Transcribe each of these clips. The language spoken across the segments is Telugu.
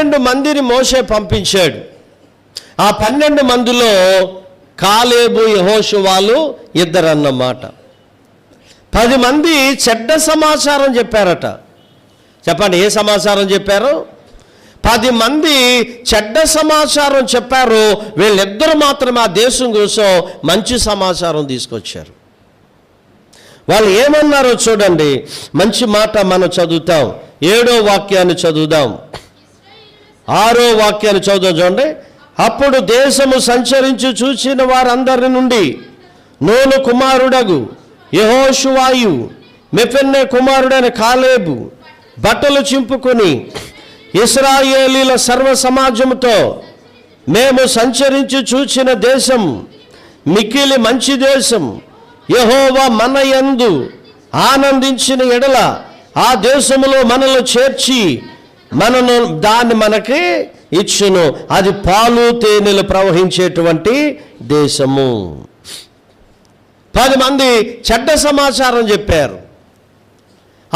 పన్నెండు మందిని మోసే పంపించాడు. ఆ పన్నెండు మందిలో కాలేబు యహోషువాలు ఇద్దరన్నమాట. పది మంది చెడ్డ సమాచారం చెప్పారట. చెప్పండి ఏ సమాచారం చెప్పారు? పది మంది చెడ్డ సమాచారం చెప్పారు. వీళ్ళిద్దరు మాత్రమే ఆ దేశం కోసం మంచి సమాచారం తీసుకొచ్చారు. వాళ్ళు ఏమన్నారో చూడండి. మంచి మాట మనం చదువుతాం. ఏడో వాక్యాన్ని చదువుదాం. ఆరో వాక్యాన్ని చదువుదాం చూడండి. అప్పుడు దేశము సంచరించి చూసిన వారందరి నుండి నూను కుమారుడగు యహోషువాయు మెఫెన్నె కుమారుడైన కాలేబు బట్టలు చింపుకొని ఇస్రాయేలీల సర్వ సమాజముతో మేము సంచరించి చూచిన దేశం మిక్కిలి మంచి దేశం. యహోవా మన యందు ఆనందించిన ఎడల ఆ దేశములో మనలో చేర్చి మనను దాన్ని మనకి ఇచ్చును. అది పాలు తేనెలు ప్రవహించేటువంటి దేశము. పది మంది చెడ్డ సమాచారం చెప్పారు.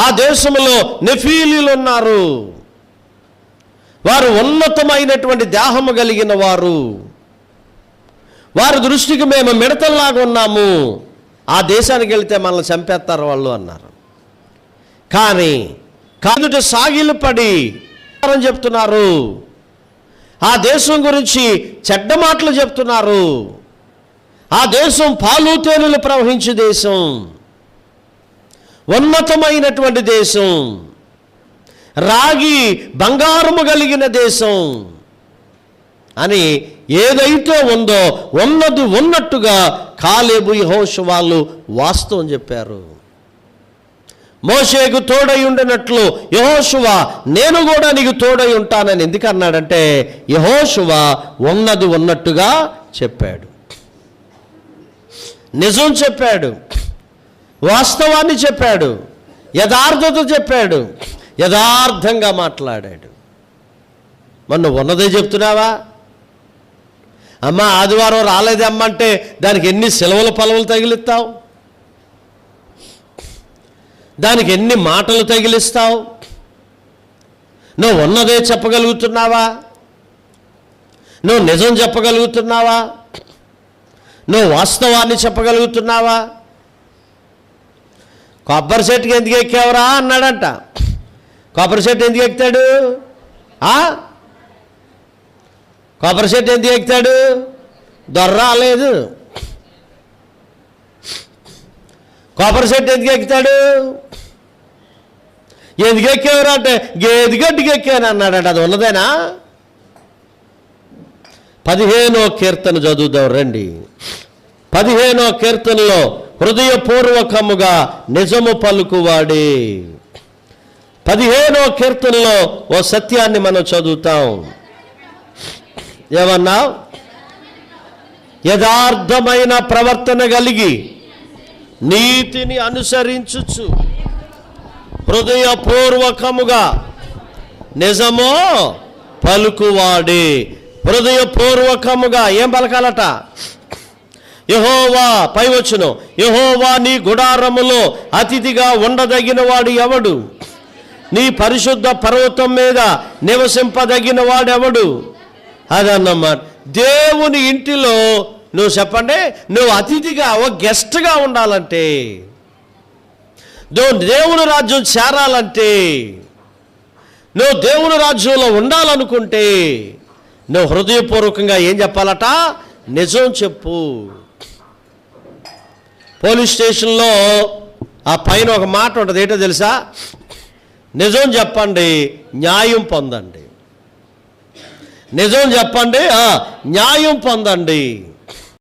ఆ దేశంలో నెఫీలీలు ఉన్నారు. వారు ఉన్నతమైనటువంటి దేహము కలిగిన వారు. వారి దృష్టికి మేము మిడతల్లాగా ఉన్నాము. ఆ దేశానికి వెళితే మనల్ని చంపేస్తారు వాళ్ళు అన్నారు. కానీ కాదుట సాగిలు పడి అని చెప్తున్నారు. ఆ దేశం గురించి చెడ్డ మాటలు చెప్తున్నారు. ఆ దేశం పాలు తేనెలు ప్రవహించే దేశం. ఉన్నతమైనటువంటి దేశం. రాగి బంగారము కలిగిన దేశం. అని ఏదైతే ఉందో ఉన్నది ఉన్నట్టుగా కాలేబు హోష్ వాళ్ళు వాస్తవం చెప్పారు. మోషేకు తోడై ఉండినట్లు యహోశువ నేను కూడా నీకు తోడై ఉంటానని ఎందుకు అన్నాడంటే యహోషువ ఉన్నది ఉన్నట్టుగా చెప్పాడు. నిజం చెప్పాడు. వాస్తవాన్ని చెప్పాడు. యథార్థత చెప్పాడు. యథార్థంగా మాట్లాడాడు. మొన్న ఉన్నదే చెప్తున్నావా? అమ్మ ఆదివారం రాలేదే అమ్మ అంటే దానికి ఎన్ని సెలవుల పలవలు తగిలిస్తావు? దానికి ఎన్ని మాటలు తగిలిస్తావు? నువ్వు ఉన్నదే చెప్పగలుగుతున్నావా? నువ్వు నిజం చెప్పగలుగుతున్నావా? నువ్వు వాస్తవాన్ని చెప్పగలుగుతున్నావా? కొబ్బరి చెట్టుకి ఎందుకు ఎక్కావురా అన్నాడంట. కొబ్బరి చెట్టు ఎందుకు ఎక్కుతాడు? ఆ? కొబ్బరి చెట్టు ఎందుకు ఎక్కుతాడు? దొర్రాలేదు కొబ్బరి చెట్టు ఎందుకు ఎక్కుతాడు? ఎందుకు ఎక్కేవరా అంటే గేది గడ్డికి ఎక్కాను అన్నాడంట అది ఉన్నదేనా? పదిహేనో కీర్తన చదువుదాం రండి. పదిహేనో కీర్తనలో హృదయపూర్వకముగా నిజము పలుకువాడే. పదిహేనో కీర్తనలో ఓ సత్యాన్ని మనం చదువుతాం. ఏమన్నా? యథార్థమైన ప్రవర్తన కలిగి నీతిని అనుసరించుచు. హృదయపూర్వకముగా. నిజమో? పలుకువాడే. హృదయపూర్వకముగా. ఏం పలకాలట? యహోవా పైవచ్చును యహోవా నీ గుడారములో అతిథిగా ఉండదగిన వాడు ఎవడు? నీ పరిశుద్ధ పర్వతం మీద నివసింపదగిన వాడెవడు? అదన్నమాట. దేవుని ఇంటిలో నువ్వు చెప్పండి నువ్వు అతిథిగా ఓ గెస్ట్గా ఉండాలంటే నువ్వు దేవుని రాజ్యం చేరాలంటే నువ్వు దేవుని రాజ్యంలో ఉండాలనుకుంటే నువ్వు హృదయపూర్వకంగా ఏం చెప్పాలట? నిజం చెప్పు. పోలీస్ స్టేషన్లో ఆ పైన ఒక మాట ఉంటుంది ఏంటో తెలుసా? నిజం చెప్పండి న్యాయం పొందండి. నిజం చెప్పండి న్యాయం పొందండి.